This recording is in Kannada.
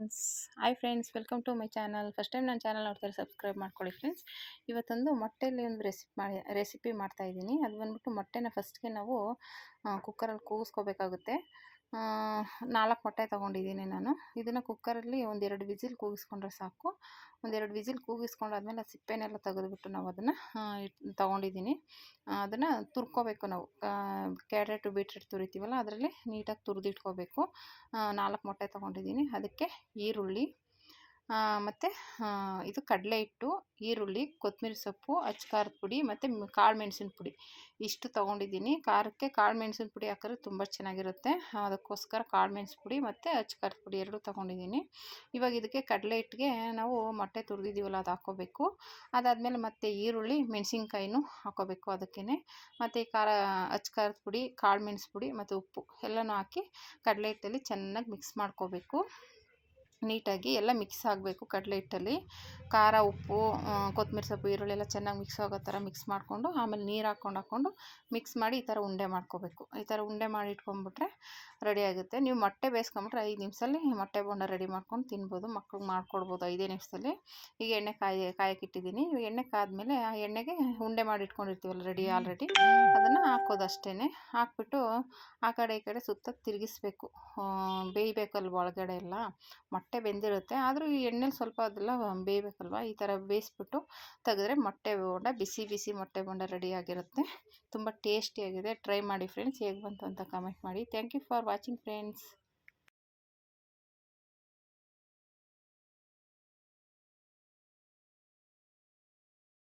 Friends hi friends welcome to my channel first time ನನ್ನ ಚಾನಲ್ ನೋಡ್ತಾರೆ ಸಬ್ಸ್ಕ್ರೈಬ್ ಮಾಡ್ಕೊಳ್ಳಿ ಫ್ರೆಂಡ್ಸ್ ಇವತ್ತೊಂದು ಮೊಟ್ಟೆಯಲ್ಲಿ ಒಂದು ರೆಸಿಪಿ ಮಾಡಿ ರೆಸಿಪಿ ಮಾಡ್ತಾಯಿದ್ದೀನಿ ಅದು ಬಂದ್ಬಿಟ್ಟು ಮೊಟ್ಟೆನ ಫಸ್ಟ್ಗೆ ನಾವು ಕುಕ್ಕರಲ್ಲಿ ಕೂಗಿಸ್ಕೋಬೇಕಾಗುತ್ತೆ ನಾಲ್ಕು ಮೊಟ್ಟೆ ತೊಗೊಂಡಿದ್ದೀನಿ ನಾನು. ಇದನ್ನು ಕುಕ್ಕರಲ್ಲಿ ಒಂದೆರಡು ವಿಸಿಲ್ ಕೂಗಿಸ್ಕೊಂಡ್ರೆ ಸಾಕು. ಒಂದೆರಡು ವಿಸಿಲ್ ಕೂಗಿಸ್ಕೊಂಡಾದ್ಮೇಲೆ ಸಿಪ್ಪೆನೆಲ್ಲ ತೆಗೆದುಬಿಟ್ಟು ನಾವು ಅದನ್ನು ತೊಗೊಂಡಿದ್ದೀನಿ. ಅದನ್ನು ತುರ್ಕೋಬೇಕು ನಾವು. ಕ್ಯಾರೆಟು, ಬೀಟ್ರೆಟ್ ತುರಿತೀವಲ್ಲ, ಅದರಲ್ಲಿ ನೀಟಾಗಿ ತುರಿದಿಟ್ಕೋಬೇಕು. ನಾಲ್ಕು ಮೊಟ್ಟೆ ತೊಗೊಂಡಿದ್ದೀನಿ. ಅದಕ್ಕೆ ಈರುಳ್ಳಿ ಮತ್ತು ಇದು ಕಡಲೆ ಹಿಟ್ಟು, ಈರುಳ್ಳಿ ಕೊತ್ತಂಬರಿ ಸೊಪ್ಪು ಅಚ್ಕಾರದ ಪುಡಿ ಮತ್ತು ಕಾಳು ಮೆಣಸಿನ ಪುಡಿ. ಇಷ್ಟು ತೊಗೊಂಡಿದ್ದೀನಿ. ಖಾರಕ್ಕೆ ಕಾಳು ಮೆಣಸಿನ ಪುಡಿ ಹಾಕಿದ್ರೆ ತುಂಬ ಚೆನ್ನಾಗಿರುತ್ತೆ. ಅದಕ್ಕೋಸ್ಕರ ಕಾಳು ಮೆಣಸು ಪುಡಿ ಮತ್ತು ಅಚ್ಕಾರದ ಪುಡಿ ಎರಡೂ ತೊಗೊಂಡಿದ್ದೀನಿ. ಇವಾಗ ಇದಕ್ಕೆ ಕಡಲೆ ಹಿಟ್ಟಿಗೆ ನಾವು ಮೊಟ್ಟೆ ತುರಿದಿದ್ದೀವಲ್ಲ, ಅದು ಹಾಕೋಬೇಕು ಅದಾದಮೇಲೆ ಮತ್ತು ಈರುಳ್ಳಿ, ಮೆಣಸಿನ್ಕಾಯಿನೂ ಹಾಕೋಬೇಕು ಅದಕ್ಕೇ ಮತ್ತು ಈ ಖಾರ ಅಚ್ಕಾರದ ಪುಡಿ, ಕಾಳು ಮೆಣಸು ಪುಡಿ ಮತ್ತು ಉಪ್ಪು ಎಲ್ಲನೂ ಹಾಕಿ ಕಡಲೆ ಹಿಟ್ಟಲ್ಲಿ ಚೆನ್ನಾಗಿ ಮಿಕ್ಸ್ ಮಾಡ್ಕೋಬೇಕು. ನೀಟಾಗಿ ಎಲ್ಲ ಮಿಕ್ಸ್ ಆಗಬೇಕು ಕಡಲೆ ಹಿಟ್ಟಲ್ಲಿ. ಖಾರ, ಉಪ್ಪು ಕೊತ್ತಂಬರಿ ಸೊಪ್ಪು ಈರುಳ್ಳಿ ಎಲ್ಲ ಚೆನ್ನಾಗಿ ಮಿಕ್ಸ್ ಆಗೋ ಥರ ಮಿಕ್ಸ್ ಮಾಡಿಕೊಂಡು, ಆಮೇಲೆ ನೀರು ಹಾಕ್ಕೊಂಡು ಹಾಕ್ಕೊಂಡು ಮಿಕ್ಸ್ ಮಾಡಿ ಈ ಥರ ಉಂಡೆ ಮಾಡ್ಕೋಬೇಕು. ಈ ಥರ ಉಂಡೆ ಮಾಡಿ ಇಟ್ಕೊಂಡ್ಬಿಟ್ರೆ ರೆಡಿ ಆಗುತ್ತೆ. ನೀವು ಮೊಟ್ಟೆ ಬೇಯಿಸ್ಕೊಂಬಿಟ್ರೆ ಐದು ನಿಮಿಷದಲ್ಲಿ ಮೊಟ್ಟೆ ಬೋಂಡ ರೆಡಿ ಮಾಡ್ಕೊಂಡು ತಿನ್ಬೋದು, ಮಕ್ಳಿಗೆ ಮಾಡ್ಕೊಡ್ಬೋದು ಐದೇ ನಿಮಿಷದಲ್ಲಿ. ಈಗ ಎಣ್ಣೆ ಕಾಯಿ ಕಾಯಕ್ಕಿಟ್ಟಿದ್ದೀನಿ ಎಣ್ಣೆ ಕಾದ್ಮೇಲೆ ಆ ಎಣ್ಣೆಗೆ ಉಂಡೆ ಮಾಡಿ ಇಟ್ಕೊಂಡಿರ್ತೀವಲ್ಲ ರೆಡಿ ಆಲ್ರೆಡಿ ಅದನ್ನು ಹಾಕೋದು ಅಷ್ಟೇ ಹಾಕ್ಬಿಟ್ಟು ಆ ಕಡೆ ಈ ಕಡೆ ಸುತ್ತ ತಿರುಗಿಸ್ಬೇಕು. ಬೇಯಬೇಕಲ್ವ ಒಳಗಡೆ ಎಲ್ಲ? ಮೊಟ್ಟೆ ಬೆಂದಿರುತ್ತೆ. ಆದರೂ ಈ ಎಣ್ಣೆಲಿ ಸ್ವಲ್ಪ ಅದೆಲ್ಲ ಬೇಯಬೇಕಲ್ವ? ಈ ಥರ ಬೇಯಿಸ್ಬಿಟ್ಟು ತೆಗೆದ್ರೆ ಮೊಟ್ಟೆ ಬೋಂಡ, ಬಿಸಿ ಬಿಸಿ ಮೊಟ್ಟೆ ಬೋಂಡ ರೆಡಿಯಾಗಿರುತ್ತೆ ತುಂಬ ಟೇಸ್ಟಿಯಾಗಿದೆ. ಟ್ರೈ ಮಾಡಿ ಫ್ರೆಂಡ್ಸ್, ಹೇಗೆ ಬಂತು ಅಂತ ಕಮೆಂಟ್ ಮಾಡಿ. Thank you for watching friends.